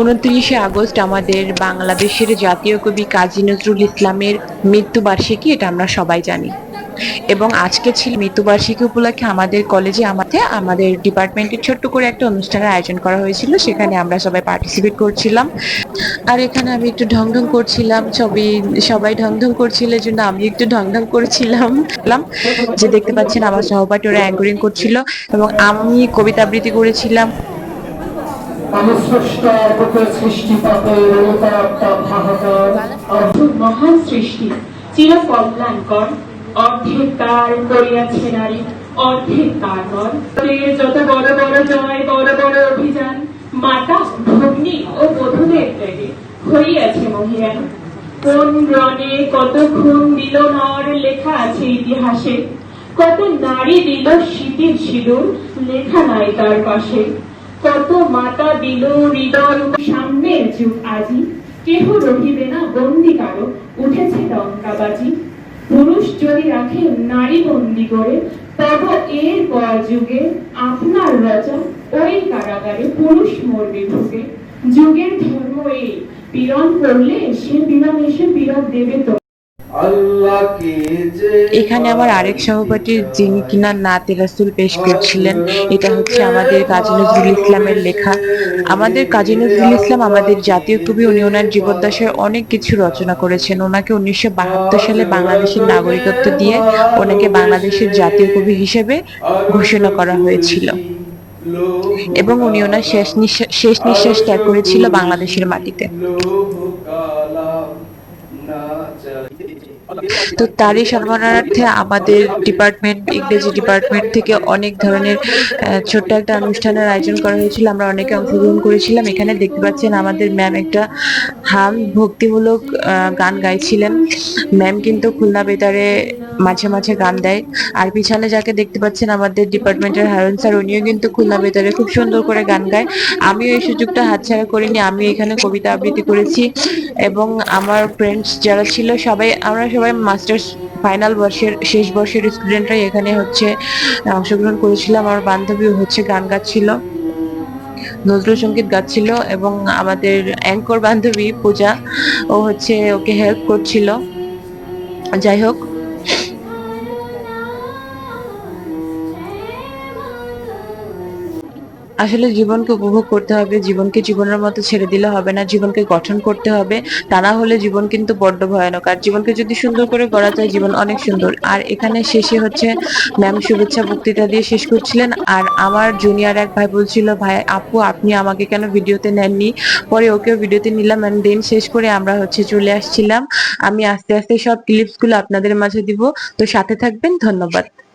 উনত্রিশে আগস্ট আমাদের বাংলাদেশের জাতীয় কবি কাজী নজরুল ইসলামের মৃত্যুবার্ষিকী, এটা আমরা সবাই জানি। এবং আজকে ছিল মৃত্যুবার্ষিকী উপলক্ষে আমাদের কলেজে আমাদের আমাদের ডিপার্টমেন্টের ছোট্ট করে একটা অনুষ্ঠানের আয়োজন করা হয়েছিল, সেখানে আমরা সবাই পার্টিসিপেট করছিলাম। আর এখানে আমি একটু ঢং ঢং করছিলাম সবই সবাই ঢং ঢং করছিল জন্য আমি একটু ঢং ঢং করছিলাম। যে দেখতে পাচ্ছেন আমার সহপাঠী ওরা অ্যাঙ্করিং করছিল, এবং আমি কবিতা আবৃত্তি করেছিলাম। যত বড় বড় জয়, বড় বড় অভিযান, মাতা, ভগ্নী ও বধূদের ত্যাগে হইয়াছে মহিয়ান কোন রণে কত খুন দিল লেখা আছে ইতিহাসে। কত নারী দিল শীতের সিঁদুর, লেখা নাই তার পাশে। কত মাতা দিল হৃদয় সামনের যুগ আজি, কেহ রহিবে না বন্দি কারও। উঠেছে ডঙ্কাবাজি পুরুষ যদি রাখে নারী বন্দি করে, তব এর পর যুগে আপনার রচা ওই কারাগারে পুরুষ মরবে ঢুকে যুগের ধর্ম এই, পীড়ন করলে সে পীড়ন এসে পীড়ন দেবে তো এখানে আমার আরেক সহপাঠী যিনি কিনা নাতে রাসুল পেশ করছিলেন এটা হচ্ছে আমাদের কাজী নজরুল ইসলামের লেখা। আমাদের কাজী নজরুল ইসলাম আমাদের জাতীয় কবি উনি ওনার জীবদ্দশায় অনেক কিছু রচনা করেছেন। ওনাকে উনিশশো বাহাত্তর সালে বাংলাদেশের নাগরিকত্ব দিয়ে ওনাকে বাংলাদেশের জাতীয় কবি হিসেবে ঘোষণা করা হয়েছিল। এবং উনি ওনার শেষ নিঃশ্বাস শেষ নিঃশ্বাস ত্যাগ করেছিল বাংলাদেশের মাটিতে। তো তারই সম্মানার্থে আমাদের ডিপার্টমেন্ট ইংরেজি ডিপার্টমেন্ট থেকে অনেক ধরনের ছোট্ট একটা অনুষ্ঠানের আয়োজন করা হয়েছিল। আমরা অনেকে অংশগ্রহণ করেছিলাম। এখানে দেখতে পাচ্ছেন আমাদের ম্যাম একটা হাম ভক্তিমূলক গান গাইছিলেন। ম্যাম কিন্তু খুলনা বেতারে মাঝে মাঝে গান দেয়। আর পিছনে যাকে দেখতে পাচ্ছেন আমাদের ডিপার্টমেন্টের হারুন স্যার, উনিও কিন্তু খুলনা বেতারে খুব সুন্দর করে গান গায়। আমিও এই সুযোগটা হাতছাড়া করিনি, আমি এখানে কবিতা আবৃত্তি করেছি। এবং আমার ফ্রেন্ডস যারা ছিল সবাই, আমরা সবাই মাস্টার্স ফাইনাল বর্ষের, শেষ বর্ষের স্টুডেন্টরাই এখানে হচ্ছে, অংশগ্রহণ করেছিলাম। আমার বান্ধবী হচ্ছে গান গাচ্ছিল, নজরুল সংগীত গাচ্ছিল এবং আমাদের অ্যাঙ্কর বান্ধবী পূজা, ও হচ্ছে ওকে হেল্প করছিল। যাই হোক আসলে জীবনকে উপভোগ করতে হবে, জীবনকে জীবনের মতো ছেড়ে দিলে হবে না, জীবনকে গঠন করতে হবে। তা না হলে জীবন কিন্তু বড্ড ভয়ানক। আর জীবনকে যদি সুন্দর করে গড়া যায়, জীবন অনেক সুন্দর। আর এখানে শেষে হচ্ছে ম্যাম শুভেচ্ছা বক্তৃতা দিয়ে শেষ করছিলেন। আর আমার জুনিয়র এক ভাই বলছিল, ভাই, আপু, আপনি আমাকে কেন ভিডিওতে নেননি? পরে ওকেও ভিডিওতে নিলাম অ্যান্ড দেন শেষ করে আমরা হচ্ছে চলে আসছিলাম। আমি আস্তে আস্তে সব ক্লিপসগুলো আপনাদের মাঝে দিব। তো সাথে থাকবেন, ধন্যবাদ।